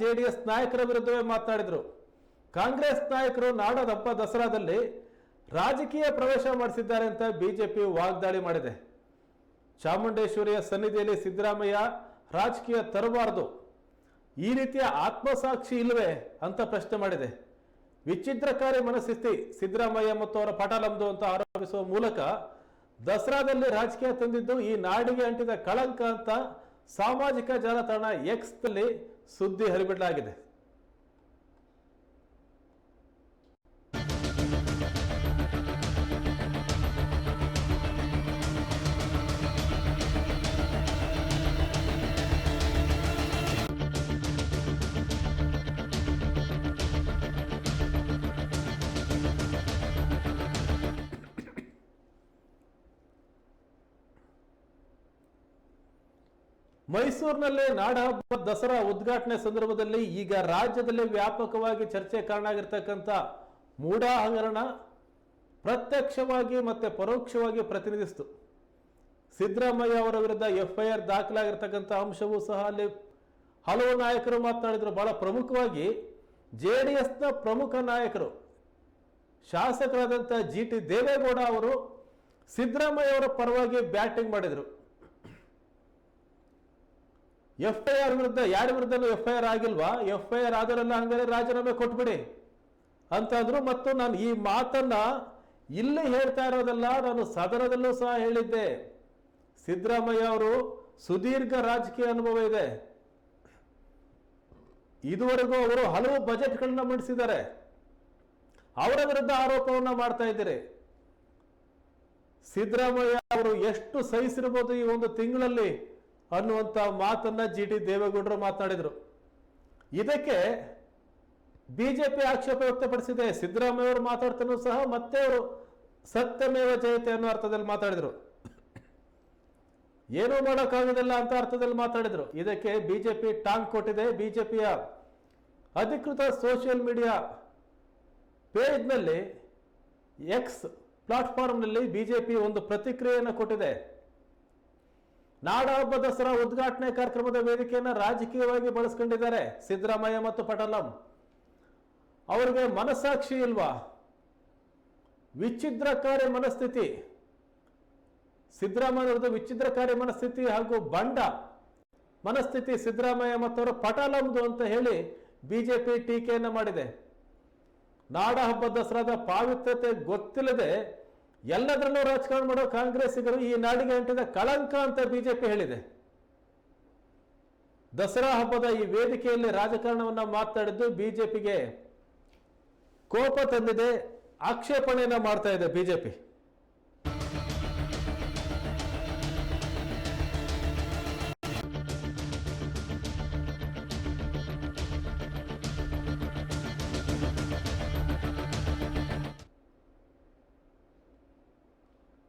JDS ನಾಯಕರ ವಿರುದ್ಧವೇ ಮಾತನಾಡಿದರು. ಕಾಂಗ್ರೆಸ್ ನಾಯಕರು ನಾಡದಪ್ಪ ದಸರಾದಲ್ಲಿ ರಾಜಕೀಯ ಪ್ರವೇಶ ಮಾಡಿಸಿದ್ದಾರೆ ಅಂತ ಬಿಜೆಪಿ ವಾಗ್ದಾಳಿ ಮಾಡಿದೆ. ಚಾಮುಂಡೇಶ್ವರಿಯ ಸನ್ನಿಧಿಯಲ್ಲಿ ಸಿದ್ದರಾಮಯ್ಯ ರಾಜಕೀಯ ತರಬಾರದು. ಈ ರೀತಿಯ ಆತ್ಮಸಾಕ್ಷಿ ಇಲ್ಲವೇ ಅಂತ ಪ್ರಶ್ನೆ ಮಾಡಿದೆ. ವಿಚಿತ್ರಕಾರಿ ಮನಸ್ಥಿತಿ ಸಿದ್ದರಾಮಯ್ಯ ಮತ್ತು ಅವರ ಪಟಾಲಂದು ಅಂತ ಆರೋಪಿಸುವ ಮೂಲಕ ದಸರಾದಲ್ಲಿ ರಾಜಕೀಯ ತಂದಿದ್ದು ಈ ನಾಡಿಗೆ ಅಂಟಿದ ಕಳಂಕ ಅಂತ ಸಾಮಾಜಿಕ ಜಾಲತಾಣ ಎಕ್ಸ್ನಲ್ಲಿ ಸುದ್ದಿ ಹರಿಬಿಡಲಾಗಿದೆ. ಮೈಸೂರಿನಲ್ಲಿ ನಾಡ ಹಬ್ಬ ದಸರಾ ಉದ್ಘಾಟನೆ ಸಂದರ್ಭದಲ್ಲಿ ಈಗ ರಾಜ್ಯದಲ್ಲಿ ವ್ಯಾಪಕವಾಗಿ ಚರ್ಚೆ ಕಾರಣ ಆಗಿರ್ತಕ್ಕಂಥ ಮೂಡಾ ಹಗರಣ ಪ್ರತ್ಯಕ್ಷವಾಗಿ ಮತ್ತೆ ಪರೋಕ್ಷವಾಗಿ ಪ್ರತಿನಿಧಿಸಿತು. ಸಿದ್ದರಾಮಯ್ಯ ಅವರ ವಿರುದ್ಧ ಎಫ್ಐಆರ್ ದಾಖಲಾಗಿರ್ತಕ್ಕಂಥ ಅಂಶವೂ ಸಹ ಅಲ್ಲಿ ಹಲವು ನಾಯಕರು ಮಾತನಾಡಿದರು. ಬಹಳ ಪ್ರಮುಖವಾಗಿ ಜೆ ಡಿ ಎಸ್ನ ಪ್ರಮುಖ ನಾಯಕರು ಶಾಸಕರಾದಂಥ ಜಿ ಟಿ ದೇವೇಗೌಡ ಅವರು ಸಿದ್ದರಾಮಯ್ಯ ಅವರ ಪರವಾಗಿ ಬ್ಯಾಟಿಂಗ್ ಮಾಡಿದರು. ಎಫ್ ಐ ಆರ್ ವಿರುದ್ಧ, ಯಾರ ವಿರುದ್ಧನೂ ಎಫ್ ಐ ಆರ್ ಆಗಿಲ್ವಾ? ಎಫ್ ಐ ಆರ್ ಆದರೆಲ್ಲ ಹಂಗಾರೆ ರಾಜೀನಾಮೆ ಕೊಟ್ಬಿಡಿ. ಅಂತಂದ್ರು ಮತ್ತು ನಾನು ಈ ಮಾತನ್ನ ಇಲ್ಲಿ ಹೇಳ್ತಾ ಇರೋದಲ್ಲ, ನಾನು ಸದನದಲ್ಲೂ ಸಹ ಹೇಳಿದ್ದೆ. ಸಿದ್ದರಾಮಯ್ಯ ಅವರು ಸುದೀರ್ಘ ರಾಜಕೀಯ ಅನುಭವ ಇದೆ. ಇದುವರೆಗೂ ಅವರು ಹಲವು ಬಜೆಟ್ಗಳನ್ನ ಮಂಡಿಸಿದ್ದಾರೆ. ಅವರ ವಿರುದ್ಧ ಆರೋಪವನ್ನ ಮಾಡ್ತಾ ಇದ್ದೀರಿ. ಸಿದ್ದರಾಮಯ್ಯ ಅವರು ಎಷ್ಟು ಸಹಿಸಿರ್ಬೋದು ಈ ಒಂದು ತಿಂಗಳಲ್ಲಿ? ಅನ್ನುವಂಥ ಮಾತನ್ನ ಜಿ ಟಿ ದೇವೇಗೌಡರು ಮಾತನಾಡಿದರು. ಇದಕ್ಕೆ ಬಿಜೆಪಿ ಆಕ್ಷೇಪ ವ್ಯಕ್ತಪಡಿಸಿದೆ. ಸಿದ್ದರಾಮಯ್ಯ ಅವರು ಮಾತಾಡ್ತಾನೂ ಸಹ ಮತ್ತೆ ಅವರು ಸತ್ಯಮೇವ ಜಯತೆ ಅನ್ನೋ ಅರ್ಥದಲ್ಲಿ ಮಾತಾಡಿದರು. ಏನೂ ಮಾಡೋಕ್ಕಾಗೋದಿಲ್ಲ ಅಂತ ಅರ್ಥದಲ್ಲಿ ಮಾತಾಡಿದರು. ಇದಕ್ಕೆ ಬಿಜೆಪಿ ಟಾಂಗ್ ಕೊಟ್ಟಿದೆ. ಬಿಜೆಪಿಯ ಅಧಿಕೃತ ಸೋಷಿಯಲ್ ಮೀಡಿಯಾ ಪೇಜ್ನಲ್ಲಿ ಎಕ್ಸ್ ಪ್ಲಾಟ್ಫಾರ್ಮ್ನಲ್ಲಿ ಬಿಜೆಪಿ ಒಂದು ಪ್ರತಿಕ್ರಿಯೆಯನ್ನು ಕೊಟ್ಟಿದೆ. ನಾಡ ಹಬ್ಬ ದಸರಾ ಉದ್ಘಾಟನೆ ಕಾರ್ಯಕ್ರಮದ ವೇದಿಕೆಯನ್ನು ರಾಜಕೀಯವಾಗಿ ಬಳಸ್ಕೊಂಡಿದ್ದಾರೆ ಸಿದ್ದರಾಮಯ್ಯ ಮತ್ತು ಪಟಲಂ. ಅವರಿಗೆ ಮನಸ್ಸಾಕ್ಷಿ ಇಲ್ವಾ? ವಿಚ್ಛಿದ್ರಕಾರಿ ಮನಸ್ಥಿತಿ. ಸಿದ್ದರಾಮಯ್ಯವ್ರದ್ದು ವಿಚ್ಛಿದ್ರಕಾರಿ ಮನಸ್ಥಿತಿ ಹಾಗೂ ಬಂಡ ಮನಸ್ಥಿತಿ ಸಿದ್ದರಾಮಯ್ಯ ಮತ್ತು ಪಟಲಂದು ಅಂತ ಹೇಳಿ ಬಿಜೆಪಿ ಟೀಕೆಯನ್ನು ಮಾಡಿದೆ. ನಾಡಹಬ್ಬ ದಸರಾದ ಪಾವಿತ್ರ್ಯತೆ ಗೊತ್ತಿಲ್ಲದೆ ಎಲ್ಲದರಲ್ಲೂ ರಾಜಕಾರಣ ಮಾಡೋ ಕಾಂಗ್ರೆಸ್ಸಿಗರು ಈ ನಾಡಿಗೆ ಅಂಟಿದ ಕಳಂಕ ಅಂತ ಬಿಜೆಪಿ ಹೇಳಿದೆ. ದಸರಾ ಹಬ್ಬದ ಈ ವೇದಿಕೆಯಲ್ಲಿ ರಾಜಕಾರಣವನ್ನು ಮಾತಾಡಿದ್ದು ಬಿಜೆಪಿಗೆ ಕೋಪ ತಂದಿದೆ, ಆಕ್ಷೇಪಣೆಯನ್ನ ಮಾಡ್ತಾ ಇದೆ ಬಿಜೆಪಿ.